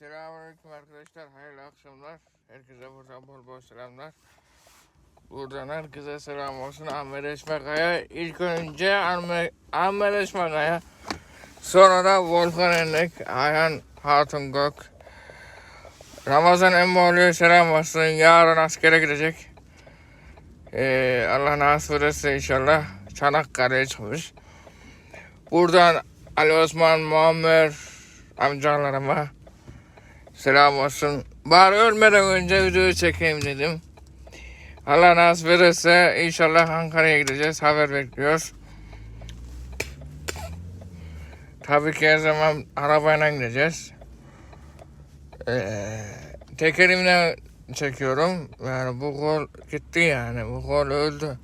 Selamünaleyküm arkadaşlar. Hayırlı akşamlar. Herkese buradan bol bol selamlar. Buradan herkese selam olsun. Ahmet Esmakaya. İlk önce Ahmet Esmakaya. Sonra da Volkan Enlek, Ayhan Hatun Gök. Ramazan Emmoğlu'ya selam olsun. Yarın askere gidecek. Ee, Allah nasip ederse inşallah Çanakkale'ye çıkmış. Buradan Ali Osman, Muammer amcalarıma selam olsun. Bari ölmeden önce videoyu çekeyim dedim. Allah nasip ederse inşallah Ankara'ya gideceğiz. Haber bekliyoruz. Tabii ki her zaman arabayla gideceğiz. Ee, tekerimle çekiyorum. Yani bu gol gitti yani. Bu gol öldü.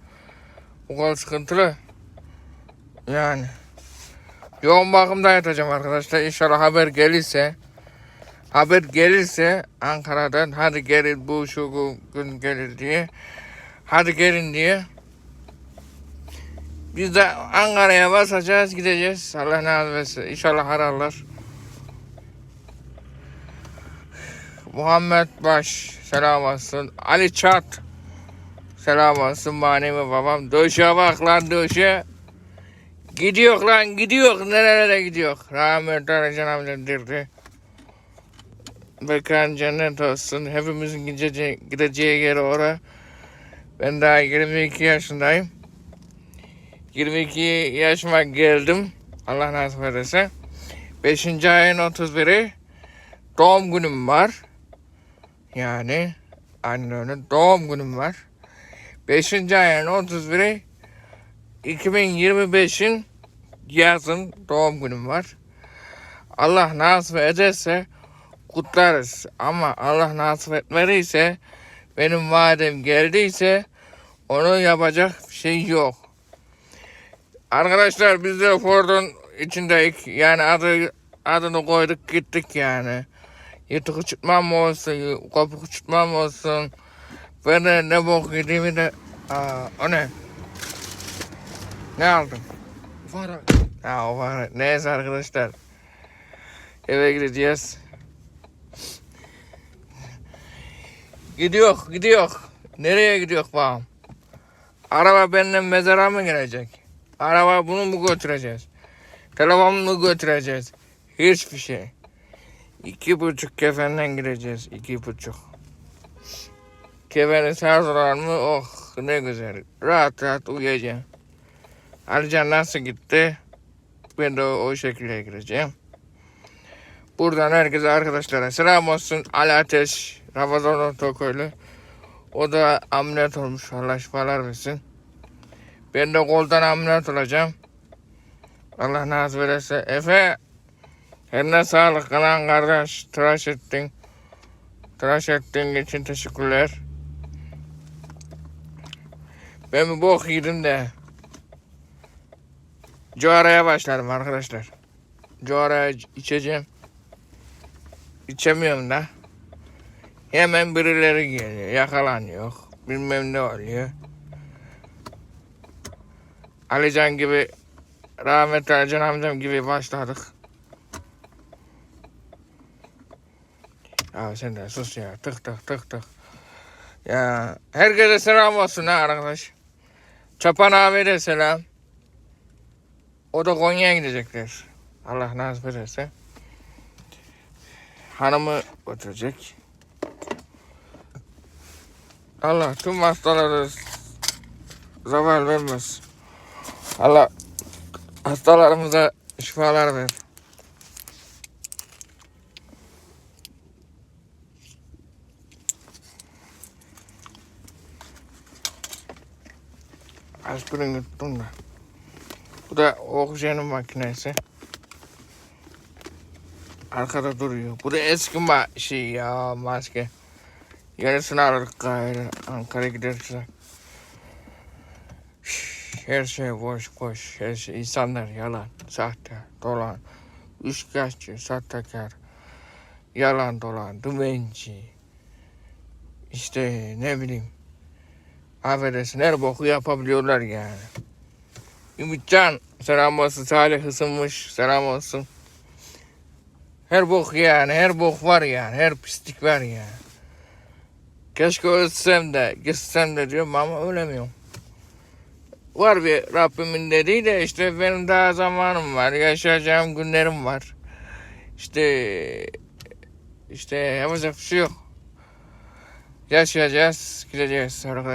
Bu gol sıkıntılı. Yani. Yoğun bakımda yatacağım arkadaşlar. İnşallah haber gelirse haber gelirse Ankara'dan hadi gelin bu şu gün- gelir diye hadi gelin diye biz de Ankara'ya basacağız gideceğiz. Allah nasip etsin. İnşallah ararlar. Muhammed Baş selam olsun. Ali Çat selam olsun manevi babam. Döşe bak lan döşe. Gidiyor lan gidiyor. Nerelere gidiyor? Rahmetli amcam dirdi. Mekan cennet olsun. Hepimizin gideceği, gideceği yer oraya. Ben daha 22 yaşındayım. 22 yaşıma geldim. Allah nasip ederse. 5. ayın 31'i doğum günüm var. Yani öyle doğum günüm var. 5. ayın 31'i 2025'in yazın doğum günüm var. Allah nasip ederse kutlarız. Ama Allah nasip etmediyse benim vadem geldiyse onu yapacak bir şey yok. Arkadaşlar biz de Ford'un içindeyiz. Yani adı, adını koyduk gittik yani. Yatık uçurtmam olsun, kapı uçurtmam olsun. Ben de ne bok yediğimi de... Aa, o ne? Ne aldın? Fara. Ha o var. Neyse arkadaşlar. Eve gideceğiz. Gidiyor, gidiyor. Nereye gidiyor bağım? Araba benimle mezara mı gelecek? Araba bunu mu götüreceğiz? Telefon mu götüreceğiz? Hiçbir şey. İki buçuk kefenden gideceğiz. iki buçuk. Kefeni sardılar mı? Oh ne güzel. Rahat rahat uyuyacağım. Alican nasıl gitti? Ben de o şekilde gireceğim. Buradan herkese arkadaşlara selam olsun. Ali Ateş, Ramazan Ortaköylü. O da ameliyat olmuş. Allah şifalar versin. Ben de koldan ameliyat olacağım. Allah nasip ederse. Efe, eline sağlık kalan kardeş. Tıraş ettin. Tıraş ettiğin için teşekkürler. Ben bir bok yedim de. Coğraya başladım arkadaşlar. Coğraya içeceğim. İçemiyorum da. Hemen birileri geliyor. Yakalanıyor. Bilmem ne oluyor. Alican gibi rahmetli Alican amcam gibi başladık. Ya sen de sus ya. Tık tık tık tık. Ya herkese selam olsun ha arkadaş. Çapan abi de selam. O da Konya'ya gidecekler. Allah nasip ederse. Hanımı götürecek. Allah tüm hastalara zaval vermez. Allah hastalarımıza şifalar ver. Aspirin yuttum da. Bu da oksijen makinesi. Arkada duruyor. Bu da eski ma şey ya maske. Yarısını alırız gayrı. Ankara'ya giderse. Her şey boş boş. Her şey insanlar yalan, sahte, dolan, üçkağıtçı, sahtekar, yalan dolan, dümenci. İşte ne bileyim. Affedersin her boku yapabiliyorlar yani. Ümitcan selam olsun. Salih ısınmış selam olsun. Her bok yani, her bok var yani, her pislik var yani. Keşke ölsem de, gitsem de diyorum ama ölemiyorum. Var bir Rabbimin dediği de işte benim daha zamanım var, yaşayacağım günlerim var. İşte işte yapacak bir şey yok. Yaşayacağız, gideceğiz.